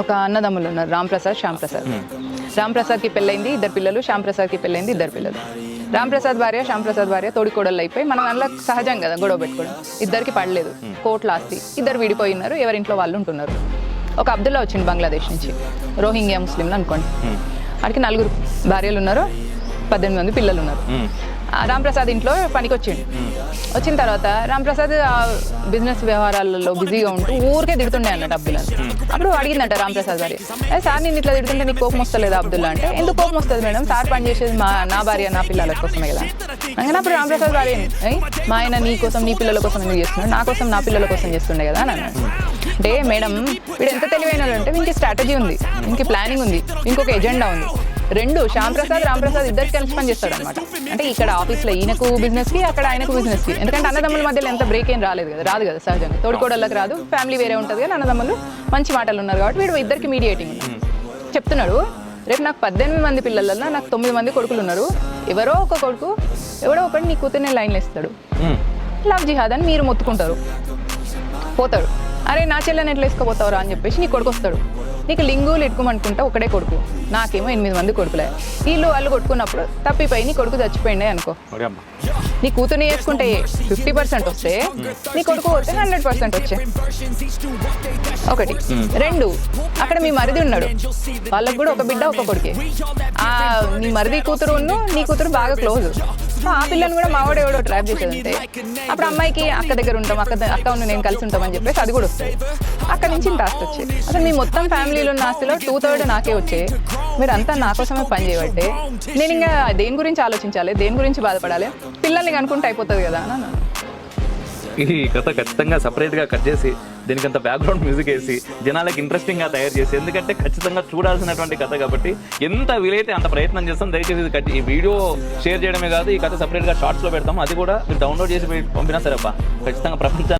ఒక అన్నదమ్ములు ఉన్నారు రామ్ ప్రసాద్ శ్యామ్ ప్రసాద్ రామ్ ప్రసాద్కి పెళ్ళైంది ఇద్దరు పిల్లలు శ్యామ్ ప్రసాద్కి పెళ్ళైంది ఇద్దరు పిల్లలు. రామ్ ప్రసాద్ భార్య శ్యామ్ ప్రసాద్ భార్య తోడికోడళ్ళు అయిపోయి మనం అందులో సహజం కదా గొడవ పెట్టుకోవడం. ఇద్దరికి పడలేదు కోట్ల ఆస్తి. ఇద్దరు విడిపోయినారు ఎవరింట్లో వాళ్ళు ఉంటున్నారు. ఒక అబ్దుల్లా వచ్చింది బంగ్లాదేశ్ నుంచి రోహింగ్యా ముస్లింలు అనుకోండి. వాడికి నలుగురు భార్యలు ఉన్నారు పద్దెనిమిది మంది పిల్లలు ఉన్నారు. రాంప్రసాద్ ఇంట్లో పనికి వచ్చిండు వచ్చిన తర్వాత రాంప్రసాద్ బిజినెస్ వ్యవహారాలలో బిజీగా ఉంటూ ఊరికే తిడుతుండే అన్న అబ్దుల్లా. అప్పుడు అడిగిందంట రాంప్రసాద్ భార్య సార్ నేను ఇట్లా తిడుతుంటే నీకు కోపం వస్తలేదు అబ్దుల్లా? అంటే ఎందుకు కోపం వస్తుంది మేడం? సార్ పని చేసేది మా నా భార్య నా పిల్లల కోసమే కదా. అనగానే అప్పుడు రాంప్రసాద్ భార్య మా ఆయన నీ కోసం నీ పిల్లల కోసం ఎందుకు చేస్తున్నాడు? నా కోసం నా పిల్లల కోసం చేస్తుండే కదా అని అన్నాడు. అంటే మేడం వీడు ఎంత తెలివైన అంటే ఇంక స్ట్రాటజీ ఉంది ఇంక ప్లానింగ్ ఉంది ఇంకొక ఎజెండా ఉంది. రెండు శ్యామ్ ప్రసాద్ రామ్ ప్రసాద్ ఇద్దరు కలిసి పని చేస్తాడు అనమాట అంటే ఇక్కడ ఆఫీస్లో ఈయనకు బిజినెస్కి అక్కడ ఆయనకు బిజినెస్కి ఎందుకంటే అన్నదమ్ముల మధ్యలో ఎంత బ్రేక్ ఏం రాలేదు కదా రాదు కదా సహజంగా. తోడుకోడళ్ళకి రాదు ఫ్యామిలీ వేరే ఉంటుంది కానీ అన్నదమ్ములు మంచి మాటలు ఉన్నారు కాబట్టి వీడు ఇద్దరికి మీడియేటింగ్ చెప్తున్నాడు రేపు నాకు పద్దెనిమిది మంది పిల్లలలో నాకు తొమ్మిది మంది కొడుకులు ఉన్నారు. ఎవరో ఒక కొడుకు ఎవరో ఒకటి నీ కూతుర్ని లైన్లో ఇస్తాడు. లవ్ జిహాద్ అని మీరు మొత్తుకుంటారు. పోతాడు. అరే నా చెల్లెని ఎట్లా వేసుకోపోతావురా అని చెప్పేసి నీ కొడుకు వస్తాడు నీకు లింగులు ఎట్టుకోమనుకుంటా ఒకడే కొడుకు. నాకేమో ఎనిమిది మంది కొడుకులే. వీళ్ళు వాళ్ళు కొట్టుకున్నప్పుడు తప్పిపోయి నీ కొడుకు చచ్చిపోయిండే అనుకో. నీ కూతుర్ని వేసుకుంటే ఫిఫ్టీ పర్సెంట్ వస్తే నీ కొడుకు పోతే హండ్రెడ్ పర్సెంట్ వచ్చే. ఒకటి. రెండు. అక్కడ మీ మరిది ఉన్నాడు. వాళ్ళకు కూడా ఒక బిడ్డ ఒక కొడుకే. ఆ నీ మరిది కూతురు ఉన్ను నీ కూతురు బాగా క్లోజ్ ఆ పిల్లని కూడా మావాడు ఎవడో ట్రాప్ చేసేదంటే అప్పుడు అమ్మాయికి అక్క దగ్గర ఉంటాం అక్క అక్క ఉన్న నేను కలిసి ఉంటాం అని చెప్పేసి అది కూడా వస్తుంది. అక్కడ నుంచి ఇంత ఆస్తి వచ్చేది. అసలు మీ మొత్తం ఫ్యామిలీలో ఉన్న ఆస్తిలో టూ థర్డ్ నాకే వచ్చే మీరు అంతా నా కోసమే పని చేయబట్టే. నేను ఇంకా దేని గురించి ఆలోచించాలి? దేని గురించి బాధపడాలి? పిల్లల్ని కనుకుంటే అయిపోతుంది కదా. అని అన్నాను ఈ కథ ఖచ్చితంగా సపరేట్గా కట్ చేసి దీనికి అంత బ్యాక్గ్రౌండ్ మ్యూజిక్ వేసి జనాలకి ఇంట్రెస్టింగ్గా తయారు చేసి ఎందుకంటే ఖచ్చితంగా చూడాల్సినటువంటి కథ కాబట్టి ఎంత వీలైతే అంత ప్రయత్నం చేస్తాం. దయచేసి ఇది కట్- ఈ వీడియో షేర్ చేయడమే కాదు ఈ కథ సపరేట్గా గా లో పెడతాం. అది కూడా మీరు డౌన్లోడ్ చేసి పంపినా సరే అబ్బా ఖచ్చితంగా ప్రపంచాన్ని